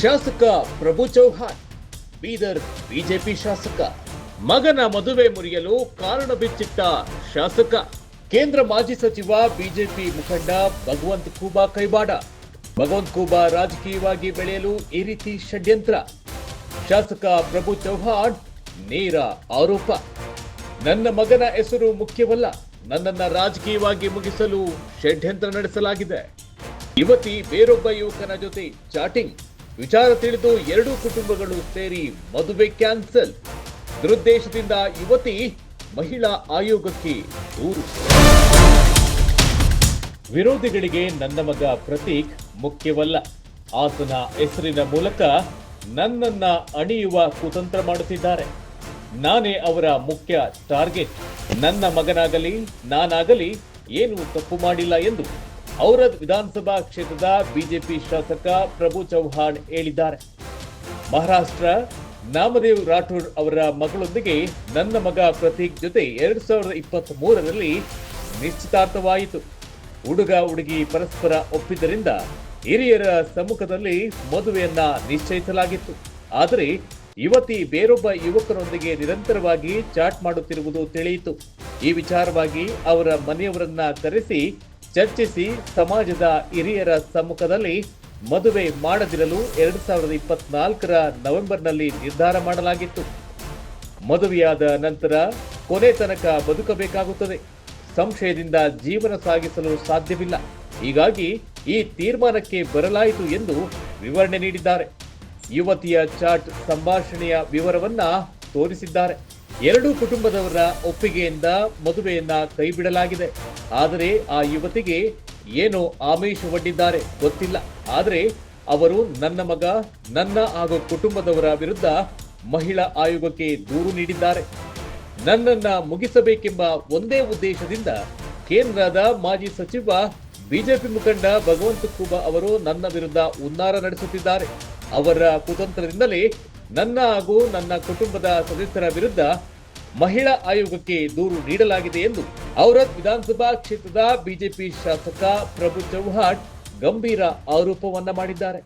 ಶಾಸಕ ಪ್ರಭು ಚೌಹಾಣ್, ಬೀದರ್ ಬಿಜೆಪಿ ಶಾಸಕ, ಮಗನ ಮದುವೆ ಮುರಿಯಲು ಕಾರಣ ಬಿಚ್ಚಿಟ್ಟ ಶಾಸಕ, ಕೇಂದ್ರ ಮಾಜಿ ಸಚಿವ ಬಿಜೆಪಿ ಮುಖಂಡ ಭಗವಂತ್ ಖೂಬಾ ಕೈವಾಡ. ಭಗವಂತ್ ಖೂಬಾ ರಾಜಕೀಯವಾಗಿ ಬೆಳೆಯಲು ಈ ರೀತಿ ಷಡ್ಯಂತ್ರ. ಶಾಸಕ ಪ್ರಭು ಚೌಹಾಣ್, ನೇರ ಆರೋಪ. ನನ್ನ ಮಗನ ಹೆಸರು ಮುಖ್ಯವಲ್ಲ, ನನ್ನನ್ನ ರಾಜಕೀಯವಾಗಿ ಮುಗಿಸಲು ಷಡ್ಯಂತ್ರ ನಡೆಸಲಾಗಿದೆ. ಯುವತಿ ಬೇರೊಬ್ಬ ಯುವಕನ ಜೊತೆ ಚಾಟಿಂಗ್. ವಿಚಾರ ತಿಳಿದು ಎರಡೂ ಕುಟುಂಬಗಳು ಸೇರಿ ಮದುವೆ ಕ್ಯಾನ್ಸಲ್. ದುರುದ್ದೇಶದಿಂದ ಯುವತಿ ಮಹಿಳಾ ಆಯೋಗಕ್ಕೆ ದೂರು. ವಿರೋಧಿಗಳಿಗೆ ನನ್ನ ಮಗ ಪ್ರತೀಕ್ ಮುಖ್ಯವಲ್ಲ. ಆತನ ಹೆಸರಿನ ಮೂಲಕ ನನ್ನನ್ನ ಅಣಿಯುವ ಕುತಂತ್ರ ಮಾಡುತ್ತಿದ್ದಾರೆ. ನಾನೇ ಅವರ ಮುಖ್ಯ ಟಾರ್ಗೆಟ್. ನನ್ನ ಮಗನಾಗಲಿ, ನಾನಾಗಲಿ ಏನು ತಪ್ಪು ಮಾಡಿಲ್ಲ ಎಂದು ಔರದ್ ವಿಧಾನಸಭಾ ಕ್ಷೇತ್ರದ ಬಿಜೆಪಿ ಶಾಸಕ ಪ್ರಭು ಚೌಹಾಣ್ ಹೇಳಿದ್ದಾರೆ. ಮಹಾರಾಷ್ಟ್ರ ನಾಮದೇವ್ ರಾಠೋಡ್ ಅವರ ಮಗಳೊಂದಿಗೆ ನನ್ನ ಮಗ ಪ್ರತೀಕ್ ಜೊತೆ ಎರಡ್ ಸಾವಿರದ ಇಪ್ಪತ್ತ್ ಮೂರರಲ್ಲಿ ನಿಶ್ಚಿತಾರ್ಥವಾಯಿತು. ಹುಡುಗ ಹುಡುಗಿ ಪರಸ್ಪರ ಒಪ್ಪಿದ್ದರಿಂದ ಹಿರಿಯರ ಸಮ್ಮುಖದಲ್ಲಿ ಮದುವೆಯನ್ನ ನಿಶ್ಚಯಿಸಲಾಗಿತ್ತು. ಆದರೆ ಯುವತಿ ಬೇರೊಬ್ಬ ಯುವಕರೊಂದಿಗೆ ನಿರಂತರವಾಗಿ ಚಾಟ್ ಮಾಡುತ್ತಿರುವುದು ತಿಳಿಯಿತು. ಈ ವಿಚಾರವಾಗಿ ಅವರ ಮನೆಯವರನ್ನ ಕರೆಸಿ ಚರ್ಚಿಸಿ ಸಮಾಜದ ಹಿರಿಯರ ಸಮ್ಮುಖದಲ್ಲಿ ಮದುವೆ ಮಾಡದಿರಲು ಎರಡು ಸಾವಿರದ ಇಪ್ಪತ್ನಾಲ್ಕರ ನವೆಂಬರ್ನಲ್ಲಿ ನಿರ್ಧಾರ ಮಾಡಲಾಗಿತ್ತು. ಮದುವೆಯಾದ ನಂತರ ಕೊನೆ ತನಕ ಬದುಕಬೇಕಾಗುತ್ತದೆ. ಸಂಶಯದಿಂದ ಜೀವನ ಸಾಗಿಸಲು ಸಾಧ್ಯವಿಲ್ಲ. ಹೀಗಾಗಿ ಈ ತೀರ್ಮಾನಕ್ಕೆ ಬರಲಾಯಿತು ಎಂದು ವಿವರಣೆ ನೀಡಿದ್ದಾರೆ. ಯುವತಿಯ ಚಾಟ್ ಸಂಭಾಷಣೆಯ ವಿವರವನ್ನ ತೋರಿಸಿದ್ದಾರೆ. ಎರಡೂ ಕುಟುಂಬದವರ ಒಪ್ಪಿಗೆಯಿಂದ ಮದುವೆಯನ್ನ ಕೈಬಿಡಲಾಗಿದೆ. ಆದರೆ ಆ ಯುವತಿಗೆ ಏನೋ ಆಮಿಷ ಒಡ್ಡಿದ್ದಾರೆ ಗೊತ್ತಿಲ್ಲ. ಆದರೆ ಅವರು ನನ್ನ ಮಗ, ನನ್ನ ಹಾಗೂ ಕುಟುಂಬದವರ ವಿರುದ್ಧ ಮಹಿಳಾ ಆಯೋಗಕ್ಕೆ ದೂರು ನೀಡಿದ್ದಾರೆ. ನನ್ನನ್ನ ಮುಗಿಸಬೇಕೆಂಬ ಒಂದೇ ಉದ್ದೇಶದಿಂದ ಕೇಂದ್ರದ ಮಾಜಿ ಸಚಿವ ಬಿಜೆಪಿ ಮುಖಂಡ ಭಗವಂತ ಖೂಬಾ ಅವರು ನನ್ನ ವಿರುದ್ಧ ಉನ್ನಾರ ನಡೆಸುತ್ತಿದ್ದಾರೆ. ಅವರ ಕುತಂತ್ರದಿಂದಲೇ ನನ್ನ ಹಾಗೂ ನನ್ನ ಕುಟುಂಬದ ಸದಸ್ಯರ ವಿರುದ್ಧ ಮಹಿಳಾ ಆಯೋಗಕ್ಕೆ ದೂರು ನೀಡಲಾಗಿದೆ ಎಂದು ಔರತ್ ವಿಧಾನಸಭಾ ಕ್ಷೇತ್ರದ ಬಿಜೆಪಿ ಶಾಸಕ ಪ್ರಭು ಚೌಹಾಣ್ ಗಂಭೀರ ಆರೋಪವನ್ನ ಮಾಡಿದ್ದಾರೆ.